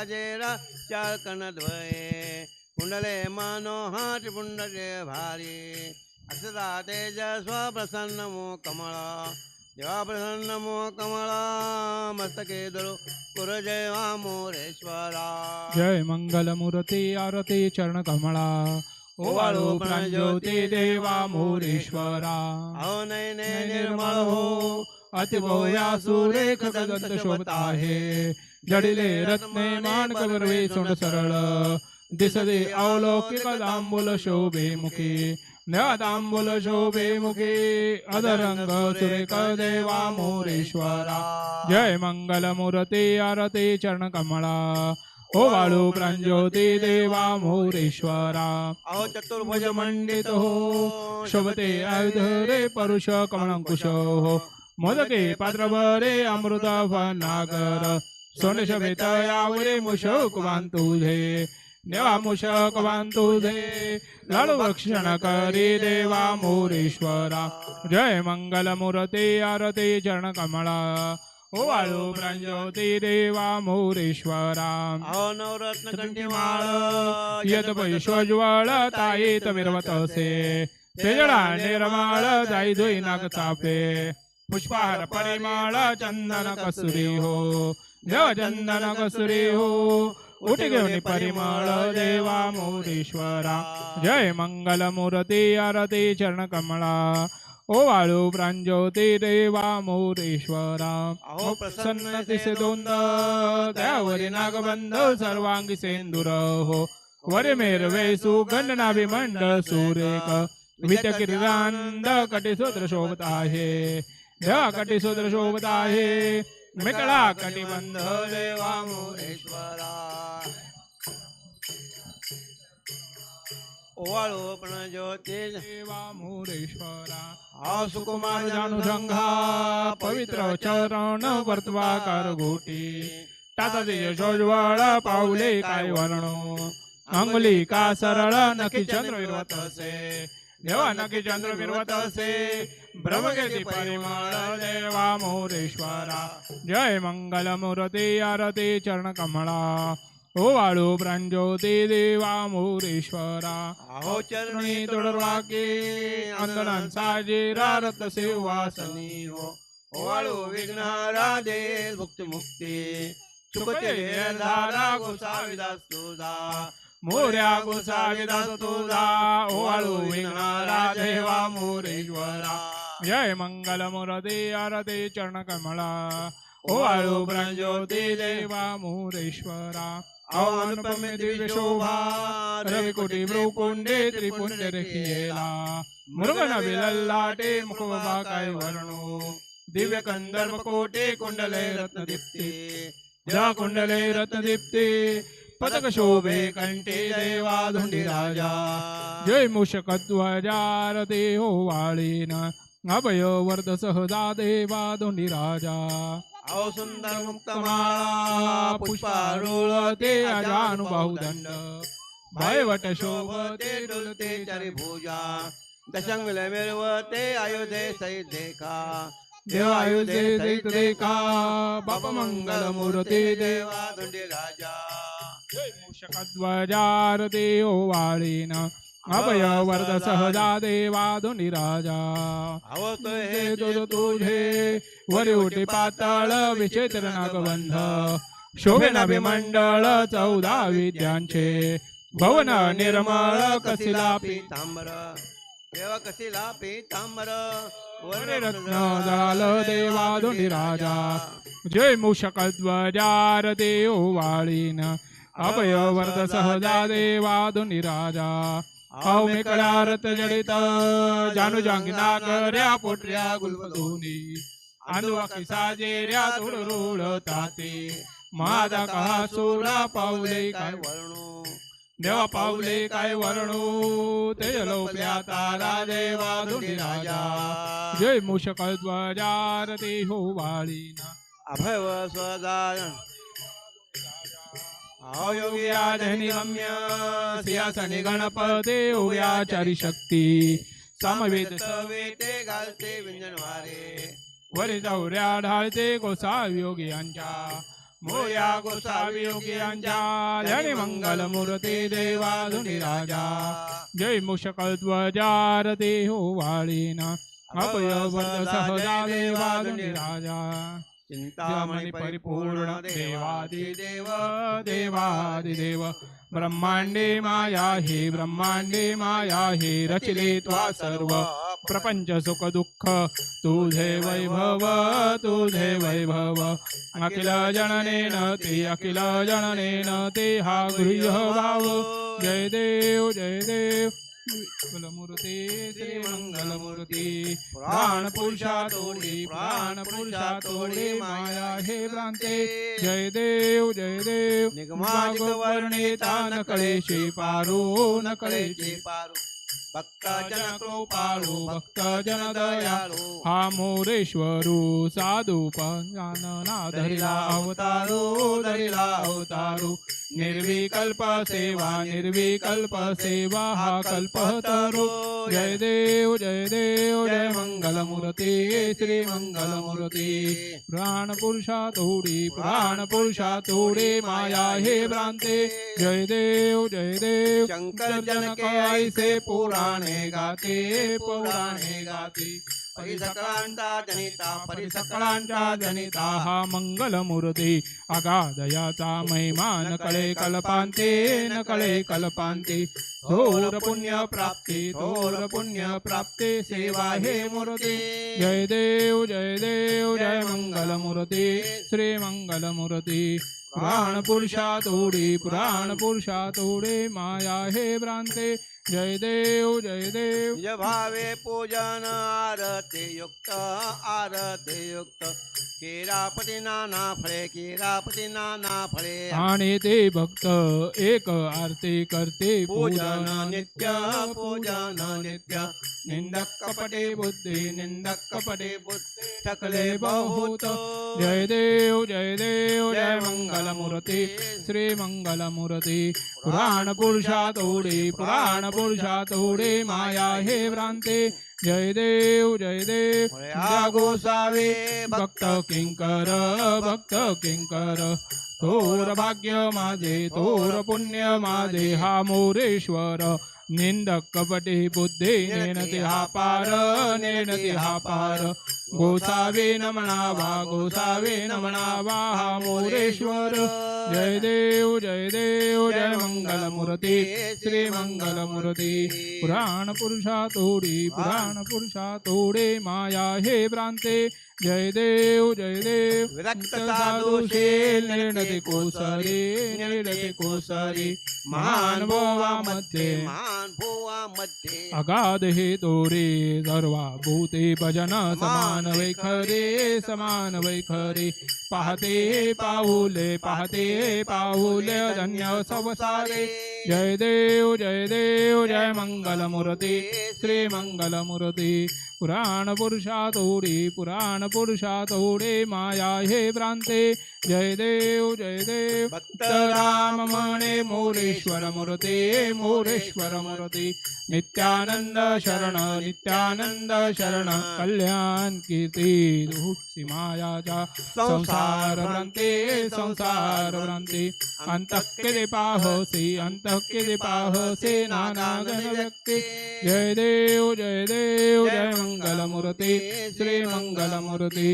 राजेरा चार कणद्वये कुंडले मनोहाट पुंडले भारी. अक्षता तेज स्वप्रसन्न मो कमळ. देवा प्रसन्न मो कमळ मस्तके दरो कुर जय मोरेश्वरा. जय मंगलमूर्ती आरती चरण कमळा. ओवाळू प्रांज्योती देवा मोरेश्वरा. अहो नयने निर्मळ हो. अतिभोया सुरेख दंत शोभत आहे. जडिले रत्ने मान कवरवे सोंड सरळ दिसते अवलौकिक दांबुल शोभे मुखी दांबुल शोभे मुखी अधरंग सुरेख देवा मोरेश्वरा जय मंगल मूर्ती आरती चरण कमळा ओ वाळू प्रांज्योती देवा मोरेश्वरा अहो चतुर्भुज मंडित हो शोभते आयुध रे परुष कमळंकुश हो मोदके पात्र बरे अमृत नागर सोन शोभित यावरे मुशक तुझे देवा मुशक तुझे लाडू भक्षण करी देवा मोरेश्वरा। जय मंगल मूर्ती आरती चरण कमळा ओ वाळू प्रांज्योती देवा मोरेश्वरा। नवरत्न कंठीमाळ यत पैश्वज्वळ ताईत विरवत असे तेजडा निर्माळ जाई धुई नाग चापे पुष्पहार परिमाळ चंदन कसुरी हो चंदन कसुरी हो उठ घेऊन परिमळ देवा मोरेश्वरा जय मंगल मूर्ती आरती चरण कमळा ओ वाळू प्रांज्योती देवा मोरेश्वरा अहो प्रसन्न तिसे दोंद त्यावरी नागबंध सर्वांगी सेंदुर हो वरे मेरवे सुगंध नाभिमंडळ सुरेख। विचकिरांद कटिसूत्र शोभत आहे। कटी कटिसूत्र शोभत आहे। मिकळा कटिबंध देवा मोरेश्वरा ओवाळू पण ज्योती देवा मोरेश्वरा सुकुमार जाणू संघा पवित्र चरण वर्तवाकार गोटी टाचा तेज शोजवळ पाऊले काय वर्णो. अंगुली का सरळ नखी चंद्र विरवत असे. देवा नखी चंद्र विरवत असे. ब्रह्मगती परिमळ देवा मोरेश्वरा। जय मंगल मूर्ती आरती चरण कमळा ओ वाळू प्रांज्योती देवा मोरेश्वरा। अहो चरणी तोडवाके अंधनांचा जिरा रत सेवासनी हो। ओवाळू विघ्नहारा दे मुक्ती मुक्ती सुखते धारा गोसाविदास तुझा। मोर्या गोसाविदा तुझा ओवाळू विघ्नारा देवा मोरेश्वरा. जय मंगल मुरदे आरदे चरण कमळा ओवाळू प्रज्योती देवा मोरेश्वरा. अहो अनुपमे दिव्य शोभा रविकोटी ब्रुकुंडे त्रिपुंड रखियेला. मृगन विलल्लाटे मुखबा काय वर्णो. दिव्य कंदर्प कोटे कुंडले रत्न दीप्ती ज्या कुंडले रत्न दीप्ती पदक शोभे कंठे देवा धुंडी राजा. जय मूषक ध्वजारते हो वाळीन. अभय वर्ध सहजा देवा धुंडी राजा. अहो सुंदर मुक्तमाळा पुष्पारुळ ते अजानुबाहू दंड. भयवट शोभते ते डुलते चारी भुजा दशंग मिळवते अयोध्ये सहित देखा. देवायुधे देख. देखा. बाप मंगल मूर्ती देवा देवा धुंडी राजा. मूषक ध्वजार देव वाळीन अभय वर्ध सहजा देवा धुनी राजा. हे तुझ तुझे वरी उठी पातळ विचित्र नागबंध. शोभे नभिमंडळ चौदा विद्यांचे. भवन निर्मळ कसिला पीतांबर. देवा कसिला पीतांबर. वरे रत्न झाल देवा धुनी राजा. जय मूषक ध्वजार देव वाळीन अभय वरद सहजा देवा धुनी राजा अहो मेकळा रथ जडित जानू जांगी नागऱ्या पोटऱ्या गुलबधुनी अनुवाकी साजेऱ्या तुड रुळ ताते। माझा का सोडा पावले काय वर्णू? देवा पावले काय वर्णू? ते लोकल्या तारा देवा धुनी राजा जय मूषक ध्वजारती हो वाळीना। अभय व स्वदायन अयोगी गणपते उभयाचारी शक्ती समवेद सवेते घालते व्यंजन वारे वरी चौऱ्या ढाळते गोसावी यांच्या मोया गोसावी योगियांच्या धनी मंगल मूर्ती देवाधुनी राजा। जय मुषकध्वजारते देहो वाळीना अपयवर्त सहजा देवाधुनी राजा। चिंतामणी परिपूर्ण देवादी देव देवादिदेव ब्रह्मांडे माया हे ब्रह्मांडे माया हे रचिले त्वा सर्व। प्रपंच सुख दुःख तुझे वैभव तुझे वैभव। अखिल जननेन ते अखिल जननेन ते हा गृह्य भाव। जय देव जय देव। मंगलमूर्ती श्री मंगलमूर्ती प्राण पुरुषा तोडी प्राण पुरुषा तोडी माया हे भ्रांते. जय देव जय देव. निगमाजिक वर्णिता न कळेशी पारू न कळेशी पारू. भक्त जन कृपाळू भक्त जन दया दयाळू हा मोरेश्वरू साधू पाना धरिला अवतारू धरिला अवतारू। निर्विकल्प सेवा निर्विकल्प सेवा हा कल्पतरू जय देव जय देव जय मंगलमूर्ती श्री मंगलमूर्ती। प्राण पुरुषा तोडी प्राण पुरुषा तोडे माया हे भ्रांते। जय देव जय देव। शंकर जनके ऐसे पुराणे गाते पुराणे गाते. परिसकांता जनिता परिसकांता सकळांच्या जनिता. हा मंगलमूर्ती महिमा न कळे कल्पांते न कळे कल्पांते. थोर पुण्य प्राप्ती थोर पुण्य प्राप्ती सेवा हे मूर्ती. जय देव जय देव जय मंगलमूर्ती श्री मंगलमूर्ती. पुराण पुरुषा तोडी पुराण पुरुषा तोडे माया हे भ्रांते. जय देव जय देव. निज भावे पूजन आरते युक्त आरते युक्त. केरापती नाना फळे केरापती नाना फळे. आणि ते भक्त एक आरती करते. पूजन पूजन नित्य पूजन नित्य. निंदक कपटे बुद्धी निंदक कपटे बुद्धी ठकले बहुत। जय देव जय देव जय मंगलमूर्ती। श्री मंगलमूर्ती। पुराण पुरुषा तोडे पुराण पुरुषा तोडे माया हे भ्रांते। जय देव जय देव। गोसावे भक्त। किंकर भक्त किंकर। थोर भाग्य माझे थोर पुण्य माझे हा मोरेश्वर। निंदक कपटे बुद्धे नेनते हा पार नेनते हा पार गोसावे न म्हणावा गोसावे न म्हणावा हा मोरेश्वर। जय देव जय देव जय मंगलमूर्ती श्री मंगलमूर्ती। पुराण पुरुषा तोडी पुराण पुरुषा तोडे माया हे भ्रांते। जय देव जय देव। साधुशे निर्णते कोसरे निर्णते कोसरे। महानमध्ये। महान भुवा मध्ये। अगाध हे तोरे सर्वा भूते भजन समान वैखरे समान वैखरे। पाहते पाहुले पाहते पाहुले धन्य संसारे। जय देव जय देव जय मंगलमूर्ती श्री मंगलमूर्ती। पुराण पुरुषा तोडी पुराण पुरुषा तोडे माया हे भ्रांते। जय देव जय देव भक्त राम म्हणे मोरेश्वर मूर्ती मोरेश्वर मूर्ती। नित्यानंद शरण नित्यानंद शरण। कल्याण कीर्ती दुःखी मायाच्या संसार भ्रांती संसार भ्रांती। अंतक्के पाहसी अंतक्के पाहसे नाना गण व्यक्ती जय देव जय देव जय मंगलमूर्ती श्री मंगलमूर्ती।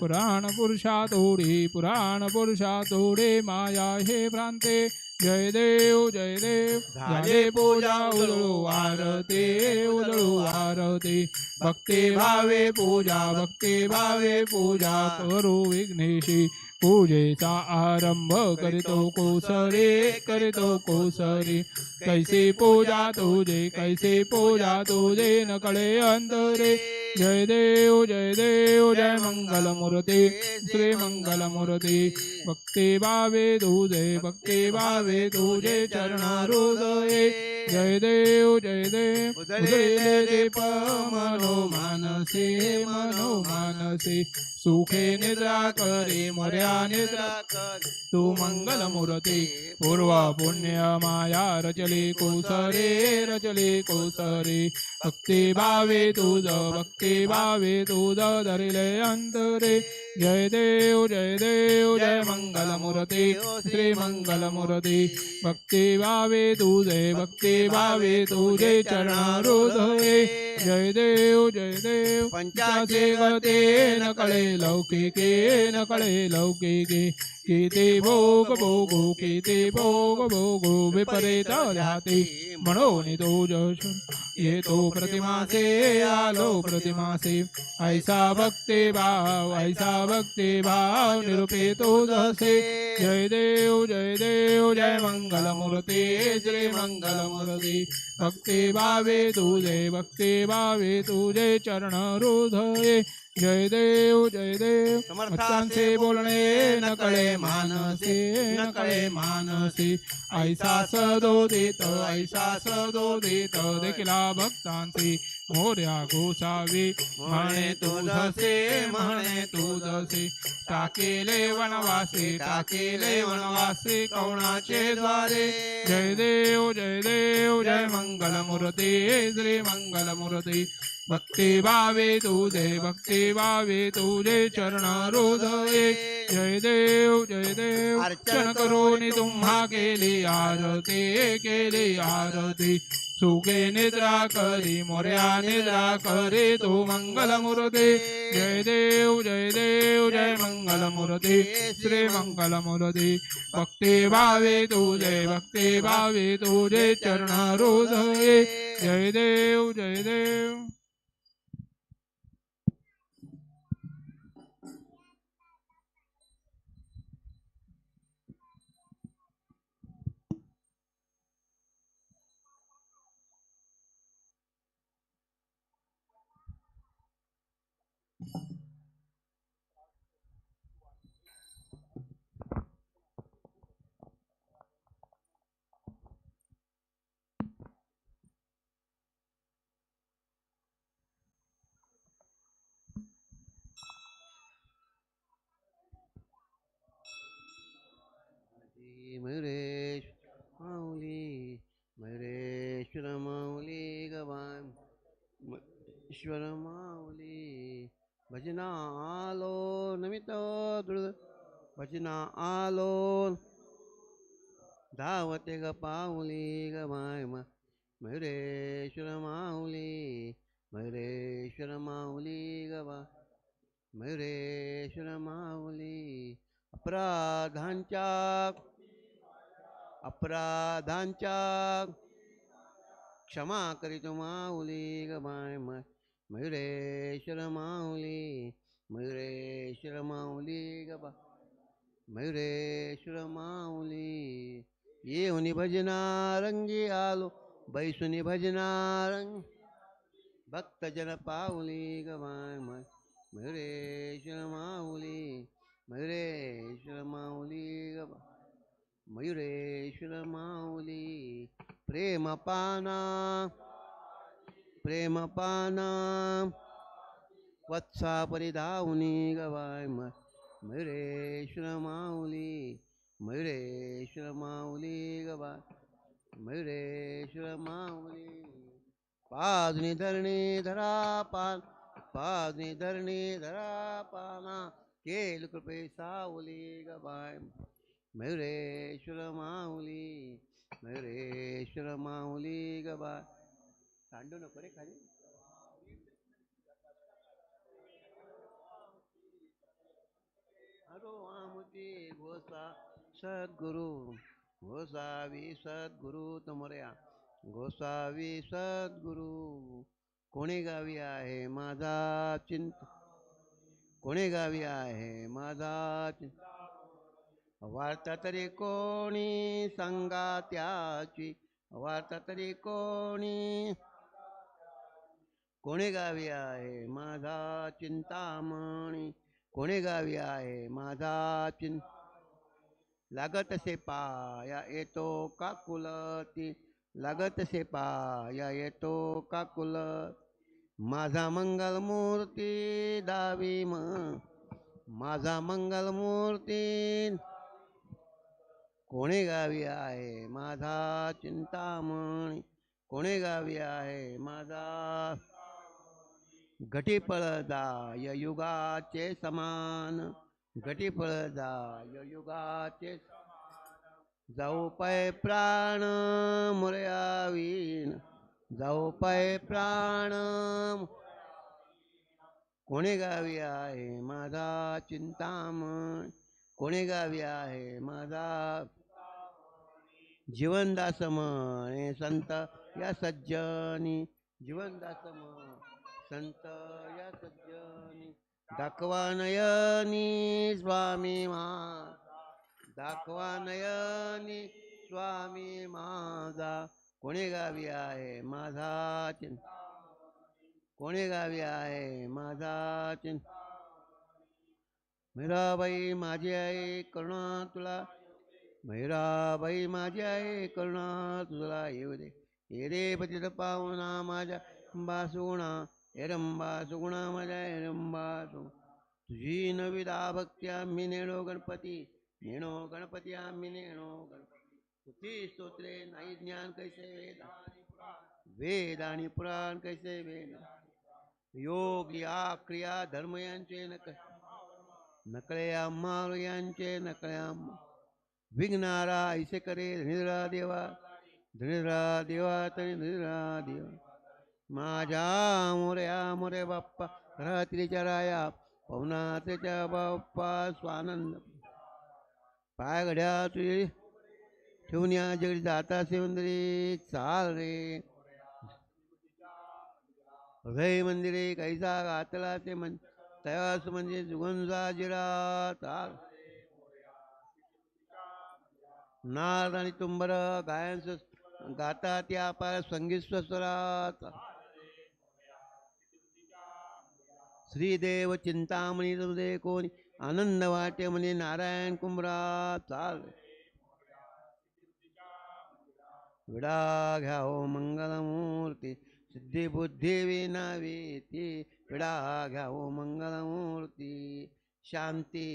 पुराण पुरुषा तोडी पुराण पुरुषा तोडे माया हे भ्रांते। जय देव जय देव। झाले पूजा उदळू आरते उदळू आरते। भक्ती भावे पूजा भक्ती भावे पूजा। करू विघ्नेशी। पूजेचा आरंभ करीतो कोसरे करीतो कोसरे। कैसे पूजा तुझे कैसे पूजा तुझे नकळे अंतरे जय देव जय देव जय मंगलमूर्ती श्री मंगलमूर्ती। भक्ती भावे तुझे भक्ती भावे तुझे चरण हृदये जय देव जय देव दीप मनो मानसे मनो मानसे। सुखे निद्रा करे मोर्या निद्रा तू मंगलमूर्ती पूर्व पुण्य माया रचली कोसरे रचली कोसरे। भक्ती भावे तुझ भक्ती भावे तुझ धरिले अंतरे जय देव जय देव जय मंगल मूर्ती श्री मंगल मूर्ती भक्ती भावे तुझे भक्ती भावे तुझे चरणारुधये जय देव जय देव पंचाचे गते न कळे लौकिके न कळे लौकिके। किती भोग भोगो किती भोग भोगो विपरीत राहते म्हणून तुझ येतो प्रतिमासे आलो प्रतिमासे ऐसा भक्ती भाव ऐसा भक्ती भाव निरूपितो जसे जय देव जय देव जय मंगल मूर्ती श्री मंगल मूर्ती भक्ती भावे तुझे भक्ती भावे तुझे चरण हृदये जय देव जय देव। समर्थांचे बोलणे न कळे मानसे न कळे मानसे। ऐसा सदोदित ऐसा सदोदित देखिला भक्तांची मोर्या गोसावी म्हणे तुझसे म्हणे तुझसे टाकेले वनवासे टाकेले वनवासे कवणाचे द्वारे. जय देव जय देव जय मंगल मूर्ती श्री मंगल मूर्ती भक्ती भावे तुझे भक्ती भावे तुझे चरण हृदये जय देव जय देव अर्चन करून तुम्हा केली आरती केली आरती. सुखे निद्रा करी मोर्या निद्रा करी तू मंगलमूर्ती. जय देव जय देव जय मंगलमूर्ती. श्री मंगलमूर्ती. भक्ती भावे तुझे भक्ती भावे तुझे जय हृदये जय देव जय देव मयुरेश माऊली मयुरेश्वर माऊली गवाय म- ईश्वर माऊली भजना आलो नमित दृढ भजना आलो धावते ग पाऊली ग माय मयुरेश्वर माऊली मयुरेश्वर माऊली गवा मयुरेश्वर माऊली अपराधांच्या अपराधांच्या क्षमा करीतो माऊली ग माय मयुरेश्वर माऊली मयुरेश्वर माऊली गबा मयुरेश्वर माऊली येऊनी भजना रंगी आलो बैसुनी भजना रंग भक्तजन पाऊली गवाय माय मयुरेश्वर माऊली मयुरेश्वर माऊली गबा मयुरेश्वर माऊली प्रेम पाना. प्रेम पाना वत्सा परिधावनी गवाय मयुरेश्वर माऊली मयुरेश्वर माऊली गवाय मयुरेश्वर माऊली। पाजनी धरणी धरा पान पाजनी धरणी धरा पाना केल कृपे सावली गवाय मयुरेश्वर माऊली मयुरेश्वर माऊली गबा सांडू नको रे खाली. अरो आमुती घोसा सद्गुरु घोसावी सद्गुरु तुमऱ्या. घोसावी सद्गुरु कोणी गावी आहे माझा चिंत? कोणी गावी आहे माझा चिंत? वार्ता तरी कोणी सांगा त्याची? वार्ता तरी कोणी कोणी गावी आहे माझा चिंतामणी? कोणी गावी आहे माझा चिं? लागत से पाया येतो काकुलती लागत से पाया येतो काकुल माझा मंगल मूर्ती दावी म. माझा मंगल मूर्ती कोणी गावी आहे माझा चिंतामणी? कोणी गावी आहे माझा घटी पळदाय युगाचे समान। घटी पळदाय युगाचे जाऊ पाय प्राण मुरयावीन जाऊ पाय प्राण कोणी गावी आहे माझा चिंतामण कोणी गावी आहे माझा जीवनदास म्हणे संत या सज्जनी। जीवनदास म्हण संत या सज्जनी दाखवा नयनी स्वामी माझा दाखवा नयनी स्वामी माझा कोणी गावी आहे? माझा चिंत. कोणी गावी आहे? माझा चिंत. मैराबाई माझी आहे करुणा तुला. मैराबाई माझी आहे करुणा तुला. येऊ दे. ये रे पतित पाहुणा माझ्या बासुणा सुगुणा हे एरंबा सुगुणा तुझी नविदा भक्ती आम्ही नेणो गणपती नेणो गणपती आम्ही नेणो गणपती. स्तोत्रे नाही ज्ञान कैसे वेद? वेद आणि पुराण कैसे वेद? योग या क्रिया धर्म यांचे नक नकळे आम्हा यांचे नकळे आम्हा. विघ्नारा ऐसे करे धनिरा देवा धनिरा देवा तरी धनिरा देवा. माझ्या मोर्या मोरे बाप्पा रात्रीच्या राया पवनात्रेच्या बाप्पा स्वानंद. पाय घड्या तुझे ठेवून या जगडी जाता सेवंदरी चाल रे. हृदय मंदिरे कैसा घातला ते मन तयास म्हणजे जुगंजा जिरा ताल नाद आणि तुंबर गायन गाता त्या पार संगीत स्वस्वरात श्रीदेव चिंतामणी हृदय कोणी आनंद वाटे म्हणे नारायण कुंभरा चाल. विडा घ्याओ हो मंगलमूर्ती सिद्धी बुद्धी विनावेती विडा घ्याओ हो मंगलमूर्ती शांती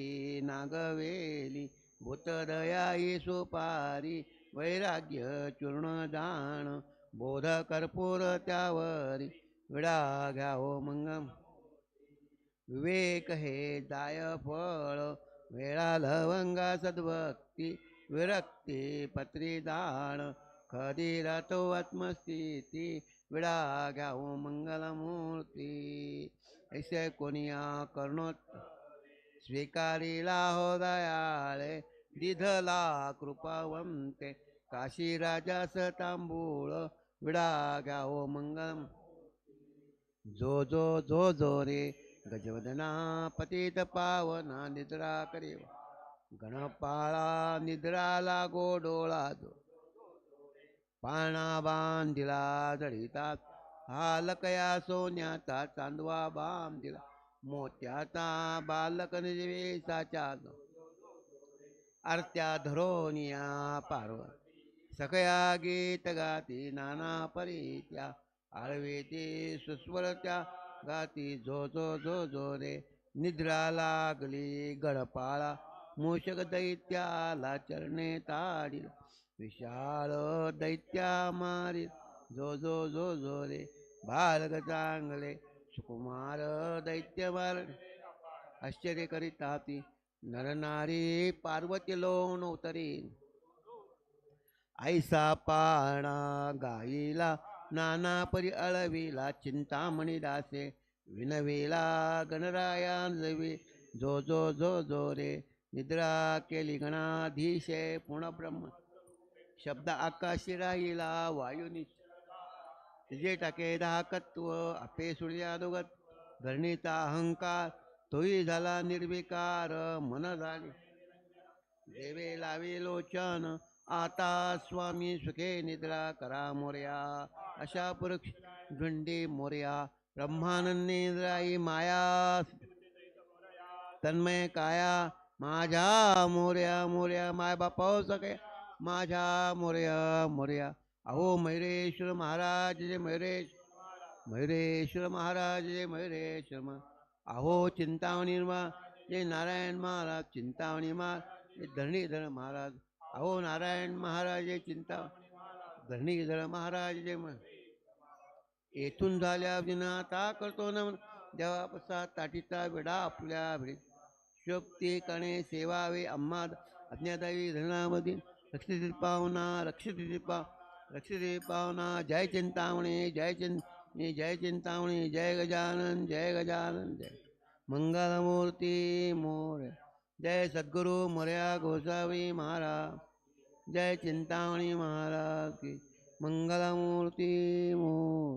नागवेली भूतदयाई सुपारी वैराग्य चूर्ण जाण बोध कर्पूर त्यावरी. विडा घ्याओ हो मंगम विवेक हे दाय फळ वेळा लवंगा सद्भक्ती विरक्ती पत्री दाण खरी राहतो आत्मस्थिती विडा घ्याऊ मंगलमूर्ती. ऐसे कोणिया कर्णोत स्वीकारिला हो दयाळे दिधला कृपावंते काशी राजास तांबूळ विडा घ्याओ मंगलम. जो जो जो जो रे गजवदना पतित पावना निद्रा करेव. गणपाळा निद्रा लागो डोळा जो पाळणा बांधिला जडितात हालकया सोन्याचा चांदवा बाम दिला मोत्याचा बालक निवेसाच्या आरत्या धरोनिया पार्व. सकया गीत गाती नाना परीत्या. आळवे ते सुस्वरत्या. गाती झो झो झो झो रे. निद्रा लागली गडपाळा. मूषक दैत्याला चरणे ताडील. विशाळ दैत्या मारी झो झो झो झो रे. बालग चांगले. सुकुमार दैत्य मार आश्चर्य करीताती नरनारी पार्वती लोण उतरी ऐसा पाणा गाईला नाना परी अळविला चिंतामणी दासे. विनवेला गणरायांजवी जो जो जो जो रे. निद्रा केली गणाधीशे. पूर्ण ब्रह्म शब्द आकाशी राहिला वायुनी तिजे टाके दाहकत्व आपे सूर्यादोगत धरणीचा अहंकार. तोही झाला निर्विकार. मन झाले. देवे लावे लोचन. आता स्वामी सुखे निद्रा करा मोर्या. अशा पुरुष गंडे मोर्या ब्रह्मानंदेंद्राई माया तन्मय काया माझ्या मोर्या मोर्या माय बापा सगळे. माझ्या मोर्या मोर्या. अहो मयुरेश्वर महाराज जे मयुरेश. मयुरेश्वर महाराज जे मयुरेश्वर मा- अहो चिंतावणी मा जे नारायण महाराज चिंतावणी मा जे धरणीधर महाराज. अहो नारायण महाराज जे चिंता धरणीधर महाराज जे म्हण. येथून झाल्या विना ता करतो नमन देवाप्रसाद ताटीचा विडा आपल्या भेट शोभते कणे सेवावे अम्मा अज्ञातावी धरणामध्ये रक्षित पावना रक्षित पा रक्षित पावना जय चिंतामणे जय चिं जय चिंतामणे. जय गजानन जय गजानन. जय. मंगलमूर्ती मोर. जय सद्गुरु मोर्या गोसावी महाराज. जय चिंतामणी महाराज की मंगलमूर्ती मोर